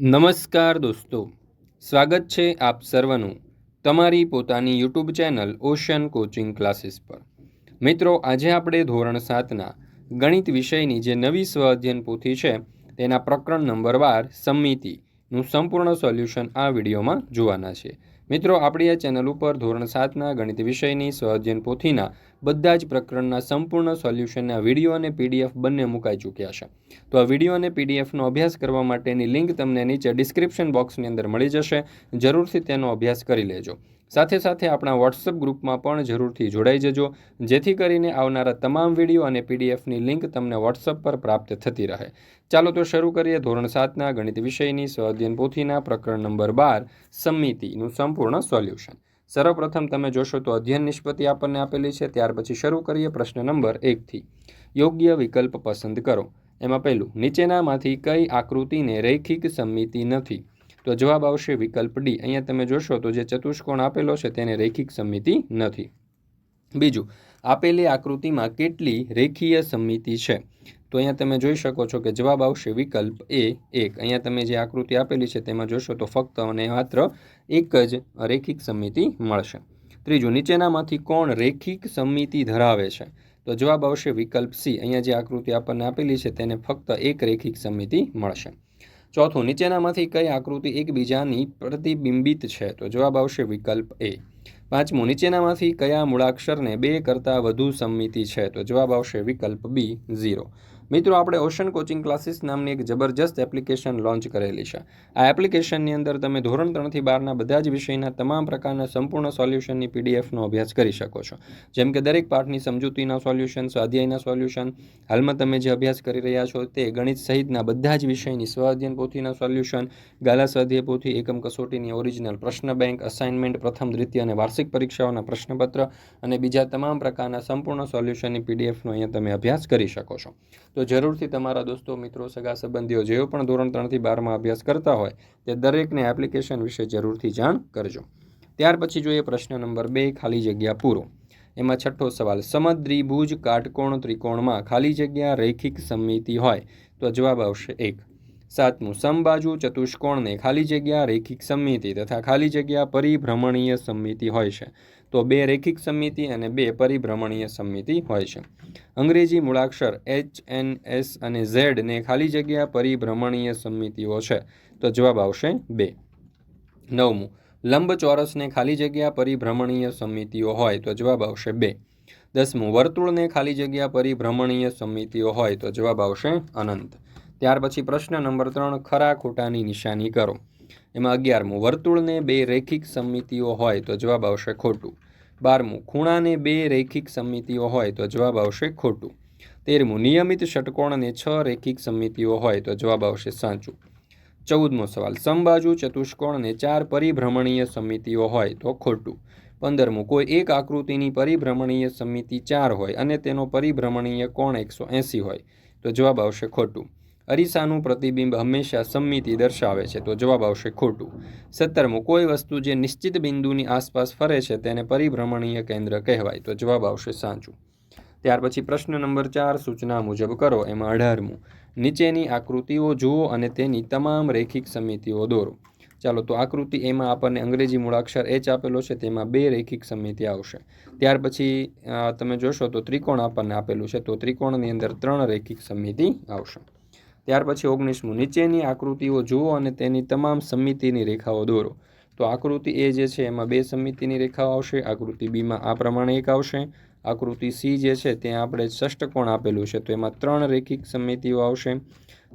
નમસ્કાર દોસ્તો. સ્વાગત છે આપ સર્વનું તમારી પોતાની YouTube channel ocean coaching classes પર. મિત્રો, આજે આપણે ધોરણ સાતના ગણિત વિષયની જે નવી સ્વ અધ્યયન પોથી છે, તેના પ્રકરણ નંબર બાર સમિતિનું સંપૂર્ણ સોલ્યુશન આ વિડીયોમાં જોવાના છે. મિત્રો, આપણી આ ચેનલ ઉપર ધોરણ સાતના ગણિત વિષયની સ્વ પોથીના બધા જ પ્રકરણના સંપૂર્ણ સોલ્યુશનના વીડિયો અને પીડીએફ બંને મુકાઈ ચૂક્યા છે. તો આ વીડિયો અને પીડીએફનો અભ્યાસ કરવા માટેની લિંક તમને નીચે ડિસ્ક્રિપ્શન બોક્સની અંદર મળી જશે. જરૂરથી તેનો અભ્યાસ કરી લેજો. સાથે સાથે આપણા વોટ્સઅપ ગ્રુપમાં પણ જરૂરથી જોડાઈ જજો, જેથી કરીને આવનારા તમામ વીડિયો અને પીડીએફની લિંક તમને વોટ્સઅપ પર પ્રાપ્ત થતી રહે. ચાલો તો શરૂ કરીએ ધોરણ સાતના ગણિત વિષયની સ્વાધ્યન પોથીના પ્રકરણ નંબર બાર, સમિતિનું સંપૂર્ણ સોલ્યુશન. સર્વપ્રથમ તમે જોશો તો અધ્યયન નિષ્પત્તિ આપણને આપેલી છે, ત્યાર પછી શરૂ કરીએ પ્રશ્ન નંબર એકથી. યોગ્ય વિકલ્પ પસંદ કરો. એમાં પહેલું, નીચેનામાંથી કઈ આકૃતિને રૈખિક સમિતિ નથી? તો જવાબ આવશે વિકલ્પ ડી. અહીંયા તમે જોશો તો જે ચતુષ્કોણ આપેલો છે તેને રૈખિક સમિતિ નથી. બીજું, આપેલી આકૃતિમાં કેટલી રેખીય સમિતિ છે? તો અહીંયા તમે જોઈ શકો છો કે જવાબ આવશે વિકલ્પ એ એક. અહીંયા તમે જે આકૃતિ આપેલી છે તેમાં જોશો તો ફક્ત અને માત્ર એક જ રેખિક સમિતિ મળશે. ત્રીજું, નીચેનામાંથી કોણ રેખિક સમિતિ ધરાવે છે? તો જવાબ આવશે વિકલ્પ સી. અહીંયા જે આકૃતિ આપણને આપેલી છે તેને ફક્ત એક રેખિક સમિતિ મળશે. ચોથું, નીચેનામાંથી કઈ આકૃતિ એકબીજાની પ્રતિબિંબિત છે? તો જવાબ આવશે વિકલ્પ એ. પાંચમું, નીચેનામાંથી કયા મૂળાક્ષરને બે કરતાં વધુ સંમિતિ છે? તો જવાબ આવશે વિકલ્પ બી, ઝીરો. મિત્રો, આપણે ઓશન કોચિંગ ક્લાસીસ નામની એક જબરજસ્ત એપ્લિકેશન લોન્ચ કરેલી છે. આ એપ્લિકેશનની અંદર તમે ધોરણ ત્રણથી બારના બધા જ વિષયના તમામ પ્રકારના સંપૂર્ણ સોલ્યુશનની પીડીએફનો અભ્યાસ કરી શકો છો. જેમ કે દરેક પાઠની સમજૂતીના સોલ્યુશન સ્વાધ્યાયના સોલ્યુશન હાલમાં તમે જે અભ્યાસ કરી રહ્યા છો તે ગણિત સહિતના બધા જ વિષયની સ્વાધ્યન પોથીના સોલ્યુશન ગાલા સ્વાધ્યાય પોથી, એકમ કસોટીની ઓરિજિનલ પ્રશ્ન બેંક અસાઇનમેન્ટ પ્રથમ, દ્વિતીય અને વાર્ષિક પરીક્ષાઓના પ્રશ્નપત્ર અને બીજા તમામ પ્રકારના સંપૂર્ણ સોલ્યુશનની પીડીએફનો અહીંયા તમે અભ્યાસ કરી શકો છો. તો જરૂરથી તમારા દોસ્તો, મિત્રો, સગા સંબંધીઓ જેઓ પણ ધોરણ ત્રણથી બારમાં અભ્યાસ કરતા હોય, તે દરેકને એપ્લિકેશન વિશે જરૂરથી જાણ કરજો. ત્યાર પછી જોઈએ પ્રશ્ન નંબર બે, ખાલી જગ્યા પૂરો. એમાં છઠ્ઠો સવાલ, સમદ્રિભુજ કાટકોણ ત્રિકોણમાં ખાલી જગ્યા રૈખિક સમિતિ હોય? તો જવાબ આવશે એક. સાતમું, સમબાજુ ચતુષ્કોણને ખાલી જગ્યા રૈખિક સમિતિ તથા ખાલી જગ્યા પરિભ્રમણીય સમિતિ હોય છે? તો બે રેખિક સમિતિ અને બે પરિભ્રમણીય સમિતિ હોય છે. અંગ્રેજી મૂળાક્ષર એચ એન એસ અને ઝેડને ખાલી જગ્યા પરિભ્રમણીય સમિતિઓ છે. તો જવાબ આવશે બે. નવમું. લંબચોરસને ખાલી જગ્યા પરિભ્રમણીય સમિતિઓ હોય તો જવાબ આવશે બે. દસમું. વર્તુળને ખાલી જગ્યા પરિભ્રમણીય સમિતિઓ હોય તો જવાબ આવશે અનંત. ત્યાર પછી પ્રશ્ન નંબર ત્રણ, ખરા ખોટાની નિશાની કરો. એમાં અગિયારમું. વર્તુળને બે રેખિક સમિતિઓ હોય તો જવાબ આવશે ખોટું. બારમું, ખૂણાને બે રેખિક સમિતિઓ હોય તો જવાબ આવશે ખોટું. તેરમું, નિયમિત ષટકોણને છ રેખિક સમિતિઓ હોય તો જવાબ આવશે સાચું. ચૌદમો સવાલ, સમબાજુ ચતુષ્કોણને ચાર પરિભ્રમણીય સમિતિઓ હોય તો ખોટું. પંદરમું, કોઈ એક આકૃતિની પરિભ્રમણીય સમિતિ ચાર હોય અને તેનો પરિભ્રમણીય કોણ એકસો એંસી હોય તો જવાબ આવશે ખોટું. અરીસાનું પ્રતિબિંબ હંમેશા સમિતિ દર્શાવે છે. તો જવાબ આવશે ખોટું. સત્તરમું, કોઈ વસ્તુ જે નિશ્ચિત બિંદુની આસપાસ ફરે છે તેને પરિભ્રમણીય કેન્દ્ર કહેવાય. તો જવાબ આવશે સાચું. ત્યાર પછી પ્રશ્ન નંબર ચાર, સૂચના મુજબ કરો. એમાં અઢારમું, નીચેની આકૃતિઓ જુઓ અને તેની તમામ રેખિક સમિતિઓ દોરો. ચાલો, તો આકૃતિ એમાં આપણને અંગ્રેજી મૂળાક્ષર એચ આપેલો છે, તેમાં બે રેખિક સમિતિ આવશે. ત્યાર પછી તમે જોશો તો ત્રિકોણ આપણને આપેલું છે, તો ત્રિકોણની અંદર ત્રણ રેખિક સમિતિ આવશે. ત્યાર પછી ઓગણીસમું. નીચેની આકૃતિઓ જુઓ અને તેની તમામ સમિતિની રેખાઓ દોરો. તો આકૃતિ એ જે છે, એમાં બે સમિતિની રેખાઓ આવશે. આકૃતિ બીમાં આ પ્રમાણે એક આવશે. આકૃતિ સી જે છે, ત્યાં આપણે ષષ્ટકોણ આપેલું છે, તો એમાં ત્રણ રેખિક સમિતિઓ આવશે.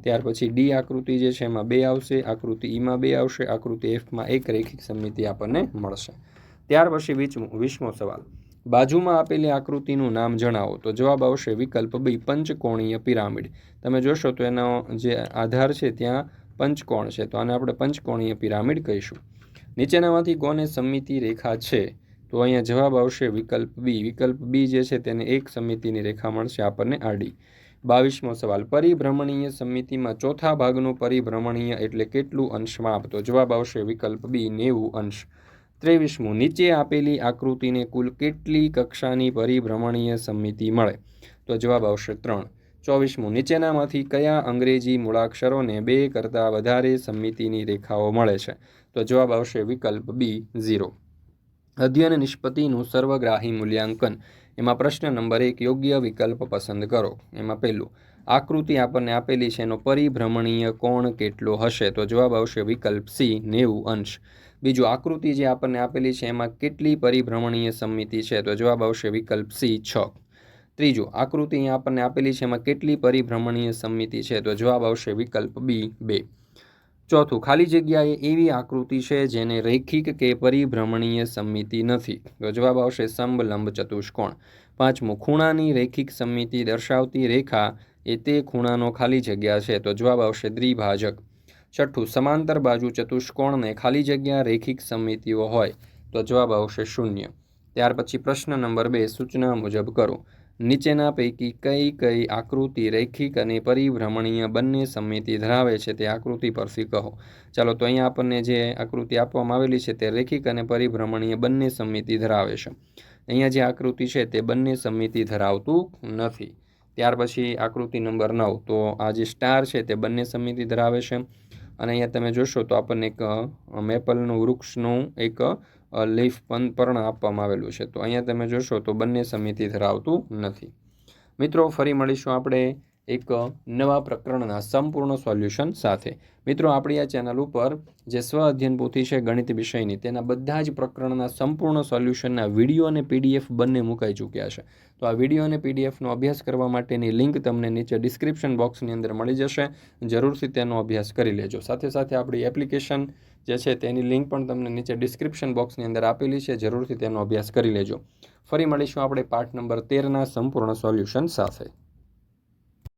ત્યાર પછી ડી આકૃતિ જે છે, એમાં બે આવશે. આકૃતિ ઈમાં બે આવશે. આકૃતિ એફમાં એક રેખિક સમિતિ આપણને મળશે. ત્યાર પછી વીસમો સવાલ. બાજુમાં આપેલી આકૃતિનું નામ જણાવો. તો જવાબ આવશે વિકલ્પ બી, પંચકોણીય પિરામિડ. તમે જોશો તો એનો જે આધાર છે ત્યાં પંચકોણ છે. તો આને આપણે પંચકોણીય પિરામિડ કહીશું. નીચેનામાંથી કોને સમિતિ રેખા છે? તો અહીંયા જવાબ આવશે વિકલ્પ બી. વિકલ્પ બી જે છે તેને એક સમિતિની રેખા મળશે આપણને આડી. બાવીસમો સવાલ. પરિભ્રમણીય સમિતિમાં ચોથા ભાગનું પરિભ્રમણીય એટલે કેટલું અંશમાં આપતો જવાબ આવશે વિકલ્પ બી, નેવું અંશ. ત્રેવીસમું. નીચે આપેલી આકૃતિને કુલ કેટલી કક્ષાની પરિભ્રમણીય સમિતિ મળે? તો જવાબ આવશે ત્રણ. ચોવીસમું. નીચેનામાંથી કયા અંગ્રેજી મૂળાક્ષરોને બે કરતાં વધારે સમિતિની રેખાઓ મળે છે? તો જવાબ આવશે વિકલ્પ બી, ઝીરો. અધ્યયન નિષ્પત્તિનું સર્વગ્રાહી મૂલ્યાંકન. એમાં પ્રશ્ન નંબર એક, યોગ્ય વિકલ્પ પસંદ કરો. એમાં પહેલું, આકૃતિ આપણને આપેલી છે એનો પરિભ્રમણીય કોણ કેટલો હશે? તો જવાબ આવશે વિકલ્પ સી, નેવું અંશ. બીજું, આકૃતિ જે આપણને આપેલી છે એમાં કેટલી પરિભ્રમણીય સમિતિ છે? તો જવાબ આવશે વિકલ્પ સી, છ. ત્રીજું, આકૃતિ આપણને આપેલી છે એમાં કેટલી પરિભ્રમણીય સમિતિ છે? તો જવાબ આવશે વિકલ્પ બી, બે. ચોથું, ખાલી જગ્યાએ એવી આકૃતિ છે જેને રૈખિક કે પરિભ્રમણીય સમિતિ નથી. તો જવાબ આવશે સમલંબ ચતુષ્કોણ. પાંચમું, ખૂણાની રૈખિક સમિતિ દર્શાવતી રેખા એ તે ખૂણાનો ખાલી જગ્યા છે. તો જવાબ આવશે દ્વિભાજક. છઠ્ઠું, સમાંતર બાજુ ચતુષ્કોણને ખાલી જગ્યા રૈખિક સમિતિઓ હોય. તો જવાબ આવશે શૂન્ય. ત્યાર પછી પ્રશ્ન નંબર બે, સૂચના મુજબ કરો. નીચેના પૈકી કઈ કઈ આકૃતિ રૈખિક અને પરિભ્રમણીય બંને સમિતિ ધરાવે છે તે આકૃતિ પરથી કહો. ચાલો, તો અહીંયા આપણને જે આકૃતિ આપવામાં આવેલી છે તે રૈખિક અને પરિભ્રમણીય બંને સમિતિ ધરાવે છે. અહીંયા જે આકૃતિ છે તે બંને સમિતિ ધરાવતું નથી. ત્યાર પછી આકૃતિ નંબર નવ, તો આ જે સ્ટાર છે તે બંને સમિતિ ધરાવે છે. અને અહીંયા તમે જોશો તો આપણને એક મેપલનું વૃક્ષનું એક લીફ પણ પર્ણ આપવામાં આવેલું છે. તો અહીંયા તમે જોશો તો બંને સમિતિ ધરાવતું નથી. મિત્રો, ફરી મળીશું આપણે એક નવા પ્રકરણના સંપૂર્ણ સોલ્યુશન સાથે. મિત્રો, આપણી આ ચેનલ ઉપર જે સ્વ અધ્યયન પોથી છે, ગણિત વિષયની, તેના બધા જ પ્રકરણના સંપૂર્ણ સોલ્યુશનના વીડિયો અને પીડીએફ બંને મુકાઈ ચૂક્યા છે. તો આ વીડિયો અને પીડીએફનો અભ્યાસ કરવા માટેની લિંક તમને નીચે ડિસ્ક્રિપ્શન બોક્સની અંદર મળી જશે. જરૂરથી તેનો અભ્યાસ કરી લેજો. સાથે સાથે આપણી એપ્લિકેશન જે છે, તેની લિંક પણ તમને નીચે ડિસ્ક્રિપ્શન બોક્સની અંદર આપેલી છે. જરૂરથી તેનો અભ્યાસ કરી લેજો. ફરી મળીશું આપણે પાઠ નંબર તેરના સંપૂર્ણ સોલ્યુશન સાથે.